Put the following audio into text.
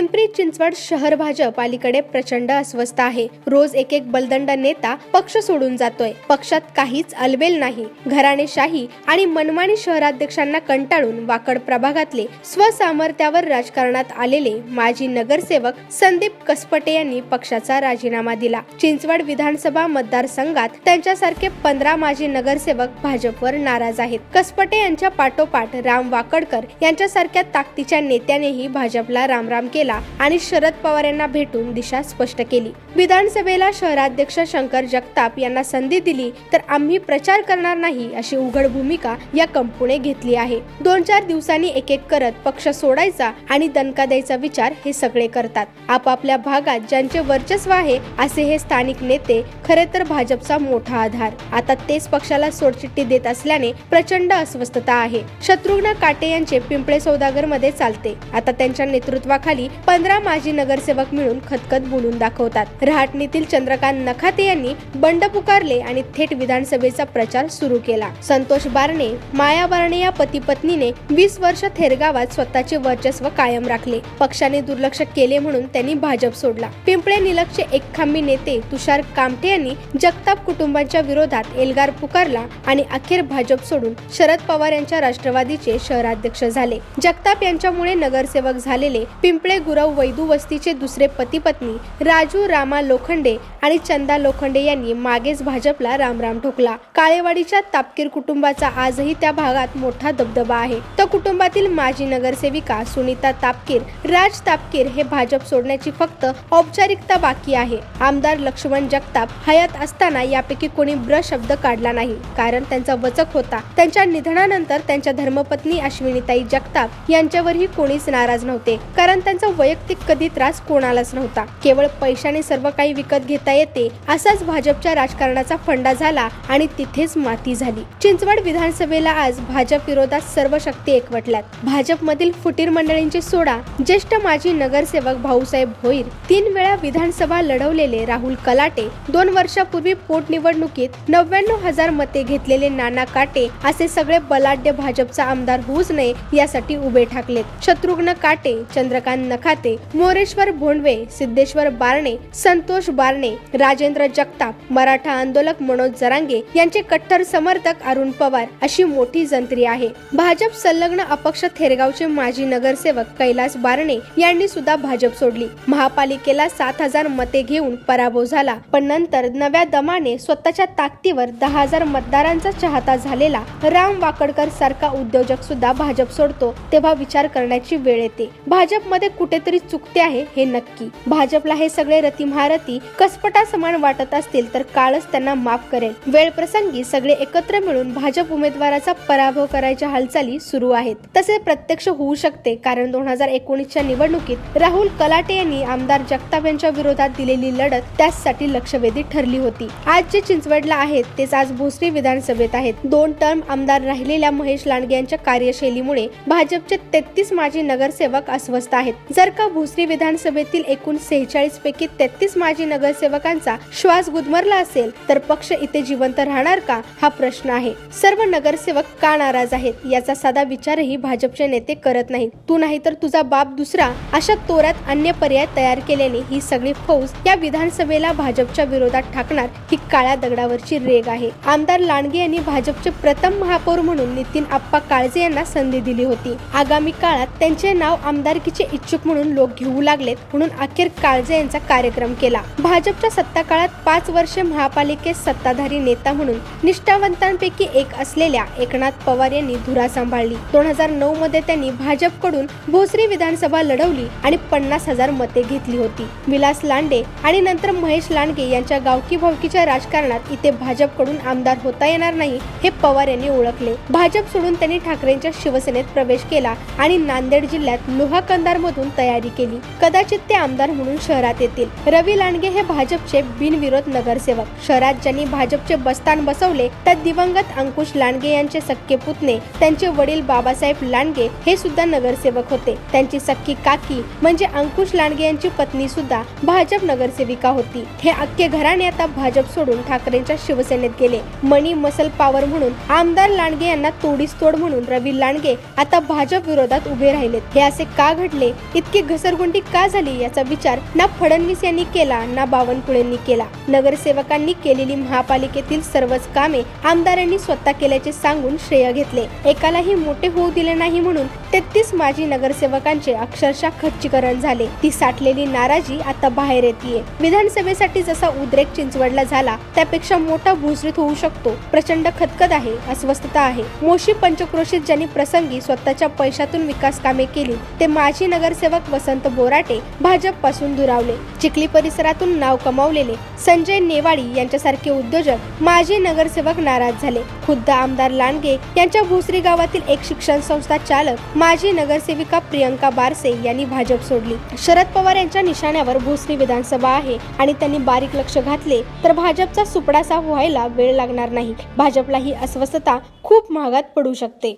पिंपरी चिंचवड शहर भाजप अलीकडे प्रचंड अस्वस्थ आहे. रोज एक एक बलदंड नेता पक्ष सोडून जातोय. पक्षात काहीच अलबेल नाही. घराणेशाही आणि मनमानी शहराध्यक्षांना कंटाळून वाकड प्रभागातले स्वसामर्थ्यावर राजकारणात आलेले माजी नगरसेवक संदीप कसपटे यांनी पक्षाचा राजीनामा दिला. चिंचवड विधानसभा मतदारसंघात त्यांच्यासारखे पंधरा माजी नगरसेवक भाजपवर नाराज आहेत. कसपटे यांच्या पाठोपाठ राम वाकडकर यांच्यासारख्या ताकदीच्या नेत्यानेही भाजपला रामराम केला. आणि शरद पवार यांना भेटून दिशा स्पष्ट केली. विधानसभेला शहराध्यक्ष शंकर जगताप यांना संधी दिली तर आम्ही प्रचार करणार नाही अशी उघड भूमिका या कंपूने घेतली आहे. दोन चार दिवसांनी एक एक करत पक्ष सोडायचा आणि दणका द्यायचा विचार हे सगळे करतात. आपापल्या भागात ज्यांचे वर्चस्व आहे असे हे स्थानिक नेते खरे तर भाजपचा मोठा आधार. आता तेच पक्षाला सोडचिठ्ठी देत असल्याने प्रचंड अस्वस्थता आहे. शत्रुघ्न काटे यांचे पिंपळे सौदागरमध्ये चालते. आता त्यांच्या नेतृत्वाखाली पंधरा माजी नगरसेवक मिळून खतखत बोलून दाखवतात. रहाटणीतील चंद्रकांत नखाते यांनी बंड पुकारले आणि थेट विधानसभेचा प्रचार सुरू केला. संतोष बारणे माया बारणे या पती पत्नीने वीस वर्ष थेरगावात स्वतःचे वर्चस्व कायम राखले. पक्षाने दुर्लक्ष केले म्हणून त्यांनी भाजप सोडला. पिंपळे निलक्षचे एक खांबी नेते तुषार कामठे यांनी जगताप कुटुंबांच्या विरोधात एल्गार पुकारला आणि अखेर भाजप सोडून शरद पवार यांच्या राष्ट्रवादीचे शहराध्यक्ष झाले. जगताप यांच्यामुळे नगरसेवक झालेले पिंपळे गुरव वैदू वस्तीचे दुसरे पती पत्नी राजू रामा लोखंडे आणि चंदा लोखंडे यांनी मागेच भाजपला रामराम ठोकला. काळेवाडीच्या तापकीर कुटुंबाचा आजही त्या भागात मोठा दबदबा आहे. तर कुटुंबातील माजी नगरसेविका सुनीता तापकीर राज तापकीर हे भाजप सोडण्याची फक्त औपचारिकता बाकी आहे. आमदार लक्ष्मण जगताप हयात असताना यापैकी कोणी ब्र शब्द काढला नाही. कारण त्यांचा वचक होता. त्यांच्या निधनानंतर त्यांच्या धर्मपत्नी अश्विनीताई जगताप यांच्यावरही कोणीच नाराज नव्हते. कारण त्यांचा वैयक्तिक कधी त्रास कोणालाच नव्हता. केवळ पैशाने सर्व काही विकत घेता येते असाच भाजपच्या राजकारणाचा फंडा झाला आणि तिथेच माती झाली. चिंचवड विधानसभेला आज भाजप विरोधात सर्व शक्ती एकवटल्यात. भाजपमधील फुटीर मंडळींची सोडा ज्येष्ठ माजी नगरसेवक भाऊसाहेब भोईर तीन वेळा विधानसभा लढवलेले राहुल कलाटे दोन वर्षापूर्वी पोटनिवडणुकीत नव्याण्णव हजार मते घेतलेले नाना काटे असे सगळे बलाढ्य भाजपचा आमदार होऊच नये यासाठी उभे ठाकलेत. शत्रुघ्न काटे चंद्रकांत नखाते मोरेश्वर भोंडवे सिद्धेश्वर बारणे संतोष बारणे राजेंद्र जगताप मराठा आंदोलक मनोज जरांगे यांचे कट्टर समर्थक अरुण पवार अशी मोठी जंत्री आहे. भाजप संलग्न अपक्ष थेरगावचे माजी नगरसेवक कैलास बारणे यांनी सुद्धा भाजप सोडली. महापालिकेला सात हजार मते घेऊन पराभव झाला पण नंतर नव्या दमाने स्वतःच्या ताकदीवर दहा हजार मतदारांचा चाहता झालेला राम वाकडकर सारखा उद्योजक सुद्धा भाजप सोडतो तेव्हा विचार करण्याची वेळ येते. भाजपमध्ये कुठेतरी चुकते आहे हे नक्की. भाजपला हे सगळे रती महारथी कसपटा समान वाटत असतील तर काळच त्यांना माफ करेल. वेळ प्रसंगी सगळे एकत्र मिळून भाजप उमेदवाराचा पराभव करायच्या हालचाली सुरू आहेत. तसे प्रत्यक्ष होऊ शकते कारण दोन हजार एकोणीसच्या निवडणुकीत राहुल कलाटे यांनी आमदार जगताप यांच्या विरोधात दिलेली लढत त्याचसाठी लक्षवेधी ठरली होती. आज जे चिंचवडला आहेत तेच आज भोसरी विधानसभेत आहेत. दोन टर्म आमदार राहिलेल्या महेश लांडगे यांच्या कार्यशैलीमुळे भाजपचे तेहतीस माजी नगरसेवक अस्वस्थ आहेत. जर का भोसरी विधानसभेतील एकूण सेहेचाळीस पैकी तेहतीस माजी नगरसेवकांचा श्वास गुदमरला असेल तर पक्ष इथे जिवंत राहणार का? हा प्रश्न आहे. सर्व नगरसेवक का नाराज आहेत? याचा साधा विचारही भाजपचे नेते करत नाहीत. तू नाही तर तुझा बाप दुसरा अशा तोऱ्यात अन्य पर्याय तयार केल्याने ही सगळी फौज या विधानसभेला भाजपच्या विरोधात ठाकणार ही काळ्या दगडावरची रेग आहे. आमदार लांडगे यांनी भाजपचे प्रथम महापौर म्हणून नितीन आप्पा काळजे यांना संधी दिली होती. आगामी काळात त्यांचे नाव आमदारकीचे इच्छुक म्हणून लोक घेऊ लागलेत म्हणून अखेर काळजे यांचा कार्यक्रम केला. भाजपच्या सत्ता काळात पाच वर्षे महापालिकेत सत्ताधारी नेता म्हणून निष्ठावंतांपैकी एक असलेल्या एकनाथ पवार यांनी धुरा सांभाळली. दोन हजार नऊ मध्ये त्यांनी भाजपकडून भोसरी विधानसभा लढवली आणि पन्नास हजार मते घेतली होती. विलास लांडे आणि नंतर महेश लांडगे यांच्या गावकी भावकीच्या राजकारणात इथे भाजपकडून आमदार होता येणार नाही हे पवार यांनी ओळखले. भाजप सोडून त्यांनी ठाकरेंच्या शिवसेनेत प्रवेश केला आणि नांदेड जिल्ह्यात लोहा मधून तयारी केली. कदाचित ते आमदार म्हणून शहरात येतील. रवी लांडगे हे भाजपचे बिनविरोध नगरसेवक. शहरात ज्यांनी भाजपचे बस्तान बसवले त्यात दिवंगत अंकुश लांडगे यांचे सख्खे पुतणे त्यांचे वडील बाबासाहेब लांडगे हे सुद्धा नगरसेवक होते. त्यांची सख्खी काकी म्हणजे अंकुश लांडगे यांची पत्नी सुद्धा भाजप नगरसेविका होती. हे अख्खे घराणे आता भाजप सोडून ठाकरेंच्या शिवसेनेत गेले. मनी मसल पॉवर म्हणून आमदार लांडगे यांना तोडीस तोड म्हणून रवी लांडगे आता भाजप विरोधात उभे राहिलेत. हे असे का घडले? इतकी घसरगुंडी का झाली याचा विचार ना फडणवीस यांनी केला ना बावनकुळेंनी केला. नगरसेवकांनी केलेली महापालिकेतील सर्वच कामे आमदारांनी स्वतः केल्याचे सांगून श्रेय घेतले. एकालाही मोठे होऊ दिले नाही म्हणून तेहतीस माजी नगरसेवकांचे अक्षरशः खच्चीकरण झाले. ती साठलेली नाराजी आता बाहेर येते विधानसभेसाठी जसा उद्रेक चिंचवडला झाला त्यापेक्षा मोठा भूसरीत होऊ शकतो. प्रचंड खतखत आहे अस्वस्थता आहे. मोशी पंचक्रोशीत ज्यांनी प्रसंगी स्वतःच्या पैशातून विकास कामे केली ते माजी नगरसेवक वसंत बोराटे भाजपपासून दुरावले. चिखली परिसरातून नाव कमावलेले संजय नेवाडी यांच्यासारखे उद्योजक माजी नगरसेवक नाराज झाले. खुद्द आमदार लांडगे यांच्या भोसरी गावातील एक शिक्षण संस्था चालक माजी नगरसेविका प्रियंका बारसे यांनी भाजप सोडली. शरद पवार यांच्या निशाण्यावर भोसरी विधानसभा आहे आणि त्यांनी बारीक लक्ष घातले तर भाजपचा सुपडासा व्हायला वेळ लागणार नाही. भाजपला ही अस्वस्थता खूप महागात पडू शकते.